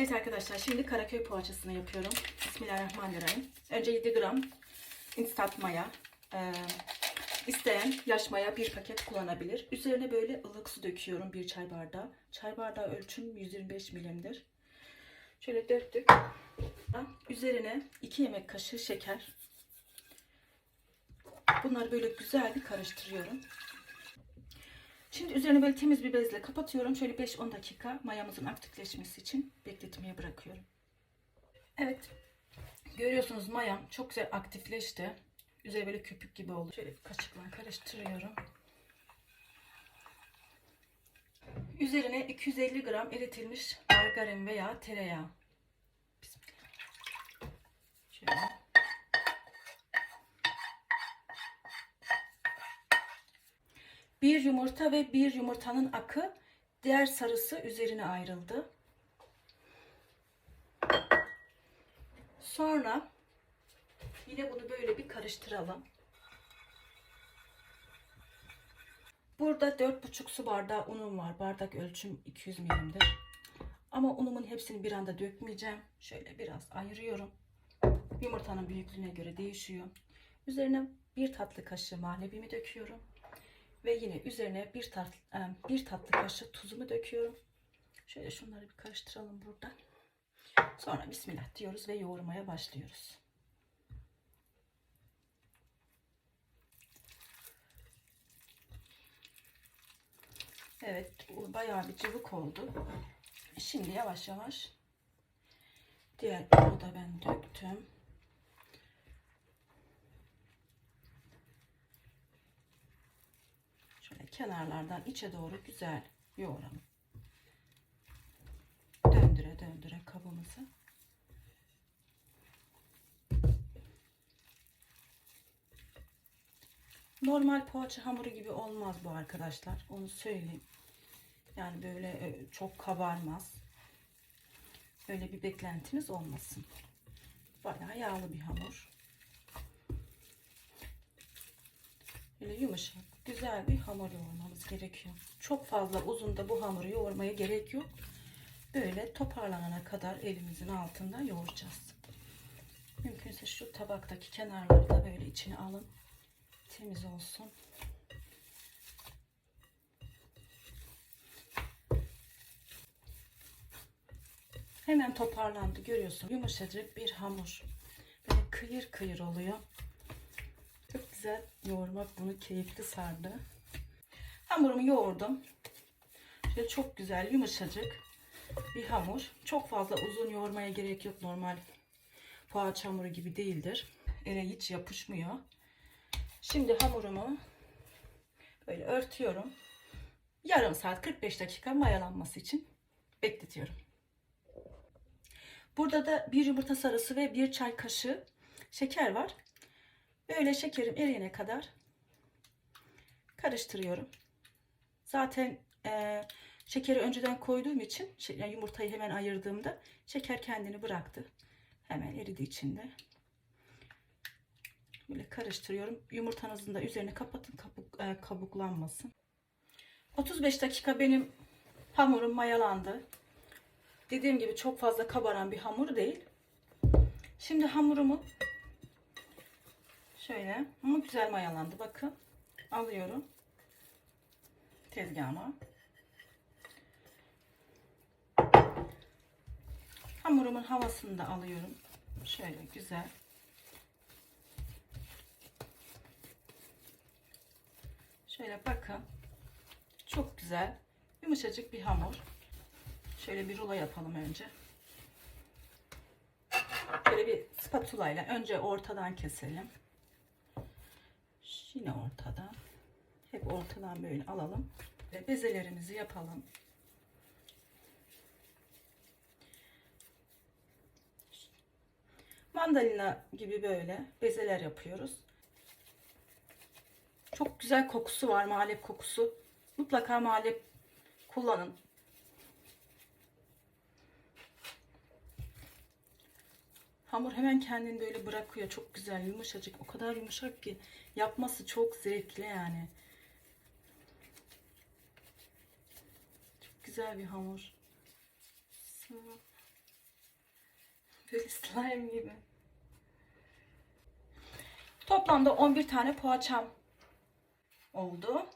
Evet arkadaşlar şimdi Karaköy poğaçasını yapıyorum. Bismillahirrahmanirrahim. Önce 7 gram instant maya. Ee, isteyen yaş maya bir paket kullanabilir. Üzerine böyle ılık su döküyorum bir çay bardağı. Çay bardağı ölçüm 125 milimdir. Şöyle döktük. Üzerine 2 yemek kaşığı şeker. Bunları böyle güzel bir karıştırıyorum. Şimdi üzerine böyle temiz bir bezle kapatıyorum. Şöyle 5-10 dakika mayamızın aktifleşmesi için bekletmeye bırakıyorum. Evet. Görüyorsunuz mayam çok güzel aktifleşti. Üzeri böyle köpük gibi oldu. Şöyle kaşıkla karıştırıyorum. Üzerine 250 gram eritilmiş margarin veya tereyağı. Şöyle. Bir yumurta ve bir yumurtanın akı diğer sarısı üzerine ayrıldı. Sonra yine bunu böyle bir karıştıralım. Burada 4,5 su bardağı unum var. Bardak ölçüm 200 milimdir. Ama unumun hepsini bir anda dökmeyeceğim. Şöyle biraz ayırıyorum. Yumurtanın büyüklüğüne göre değişiyor. Üzerine bir tatlı kaşığı mahlebimi döküyorum. Ve yine üzerine bir tatlı, bir tatlı kaşığı tuzumu döküyorum. Şöyle şunları bir karıştıralım burada. Sonra bismillah diyoruz ve yoğurmaya başlıyoruz. Evet, bayağı bir cıvık oldu. Şimdi yavaş yavaş diğer unu da ben döktüm. Şöyle kenarlardan içe doğru güzel yoğuralım. Döndüre döndüre kabımızı. Normal poğaça hamuru gibi olmaz bu arkadaşlar. Onu söyleyeyim. Yani böyle e, çok kabarmaz. Öyle bir beklentiniz olmasın. Bayağı yağlı bir hamur. Böyle yumuşak, güzel bir hamur yoğurmamız gerekiyor. Çok fazla uzun da bu hamuru yoğurmaya gerek yok. Böyle toparlanana kadar elimizin altında yoğuracağız. Mümkünse şu tabaktaki kenarları da böyle içine alın. Temiz olsun. Hemen toparlandı görüyorsun. Yumuşacık bir hamur. Böyle kıyır kıyır oluyor. Güzel yoğurmak bunu keyifli sardı. Hamurumu yoğurdum. Şöyle çok güzel yumuşacık bir hamur. Çok fazla uzun yoğurmaya gerek yok. Normal poğaça hamuru gibi değildir. Ele hiç yapışmıyor. Şimdi hamurumu böyle örtüyorum. Yarım saat 45 dakika mayalanması için bekletiyorum. Burada da bir yumurta sarısı ve bir çay kaşığı şeker var. Böyle şekerim eriyene kadar karıştırıyorum. Zaten e, şekeri önceden koyduğum için yani yumurtayı hemen ayırdığımda şeker kendini bıraktı. Hemen eridi içinde. Böyle karıştırıyorum. Yumurtanızın da üzerini kapatın kabuk, e, kabuklanmasın. 35 dakika benim hamurum mayalandı. Dediğim gibi çok fazla kabaran bir hamur değil. Şimdi hamurumu şöyle ama güzel mayalandı bakın. Alıyorum tezgahıma. Hamurumun havasını da alıyorum. Şöyle güzel. Şöyle bakın. Çok güzel. Yumuşacık bir hamur. Şöyle bir rulo yapalım önce. Şöyle bir spatula ile önce ortadan keselim. Yine ortadan. Hep ortadan böyle alalım. Ve bezelerimizi yapalım. Mandalina gibi böyle bezeler yapıyoruz. Çok güzel kokusu var, malep kokusu. Mutlaka malep kullanın. Hamur hemen kendini böyle bırakıyor. Çok güzel, yumuşacık. O kadar yumuşak ki yapması çok zevkli yani. Çok güzel bir hamur. Böyle slime gibi. Toplamda 11 tane poğaçam oldu.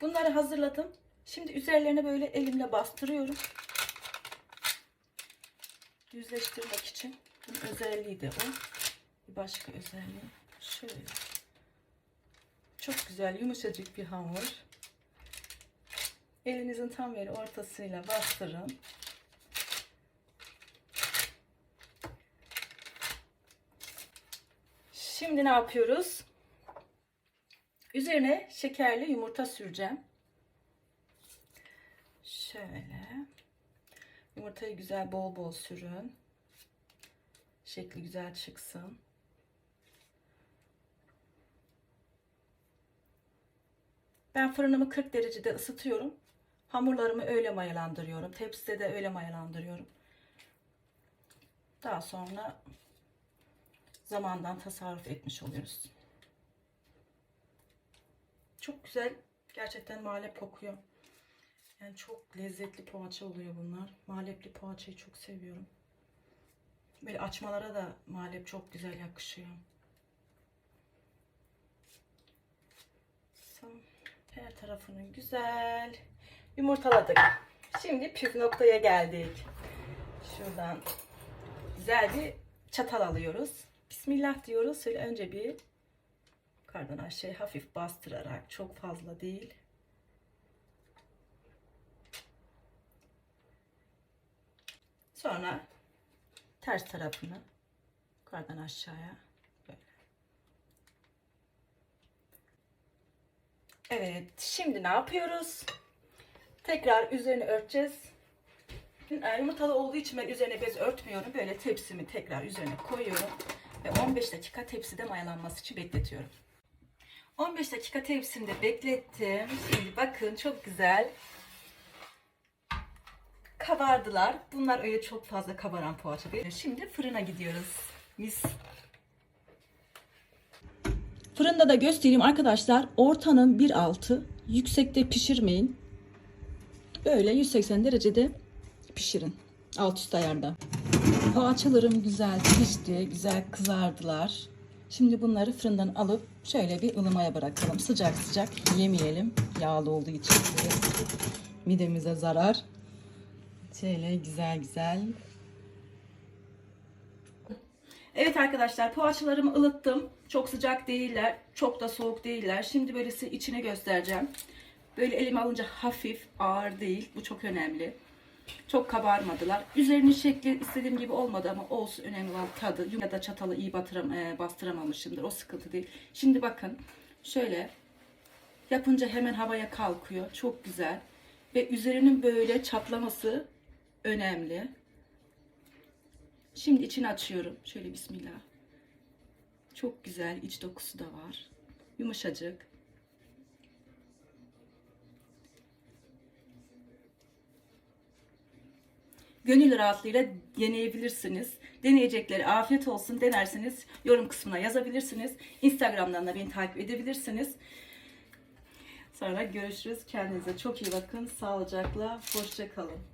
Bunları hazırladım. Şimdi üzerlerine böyle elimle bastırıyorum. Yüzleştirmek için. Bunun özelliği de o. Bir başka özelliği. Şöyle. Çok güzel yumuşacık bir hamur. Elinizin tam yeri ortasıyla bastırın. Şimdi ne yapıyoruz? Üzerine şekerli yumurta süreceğim. Şöyle. Yumurtayı güzel bol bol sürün. Şekli güzel çıksın. Ben fırınımı 40 derecede ısıtıyorum. Hamurlarımı öyle mayalandırıyorum. Tepside de öyle mayalandırıyorum. Daha sonra zamandan tasarruf etmiş oluyoruz. Çok güzel. Gerçekten malep kokuyor. Yani çok lezzetli poğaça oluyor bunlar. Malepli poğaçayı çok seviyorum. Böyle açmalara da malep çok güzel yakışıyor. Her tarafını güzel yumurtaladık. Şimdi püf noktaya geldik. Şuradan güzel bir çatal alıyoruz. Bismillah diyoruz. Şöyle önce bir yukarıdan aşağıya hafif bastırarak çok fazla değil. Sonra ters tarafını yukarıdan aşağıya böyle. Evet, şimdi ne yapıyoruz? Tekrar üzerine örteceğiz. E, Yumurtalı olduğu için ben üzerine bez örtmüyorum. Böyle tepsimi tekrar üzerine koyuyorum. Ve 15 dakika tepside mayalanması için bekletiyorum. 15 dakika tepsimde beklettim. Şimdi bakın çok güzel kabardılar. Bunlar öyle çok fazla kabaran poğaça değil. Şimdi fırına gidiyoruz. Mis. Fırında da göstereyim arkadaşlar. Ortanın bir altı. Yüksekte pişirmeyin. Böyle 180 derecede pişirin. Alt üst ayarda. Poğaçalarım güzel pişti. Güzel kızardılar. Şimdi bunları fırından alıp şöyle bir ılımaya bırakalım. Sıcak sıcak yemeyelim. Yağlı olduğu için midemize zarar. Şöyle güzel güzel. Evet arkadaşlar poğaçalarımı ılıttım. Çok sıcak değiller. Çok da soğuk değiller. Şimdi böyle size içine göstereceğim. Böyle elime alınca hafif ağır değil. Bu çok önemli. Çok kabarmadılar. Üzerinin şekli istediğim gibi olmadı ama olsun önemli olan tadı. Ya da çatalı iyi batıram, e, bastıramamışımdır. O sıkıntı değil. Şimdi bakın şöyle yapınca hemen havaya kalkıyor. Çok güzel. Ve üzerinin böyle çatlaması önemli. Şimdi içini açıyorum. Şöyle bismillah. Çok güzel iç dokusu da var. Yumuşacık. Gönül rahatlığıyla deneyebilirsiniz. Deneyecekleri afiyet olsun denersiniz. Yorum kısmına yazabilirsiniz. Instagram'dan da beni takip edebilirsiniz. Sonra görüşürüz. Kendinize çok iyi bakın. Sağlıcakla. Hoşça kalın.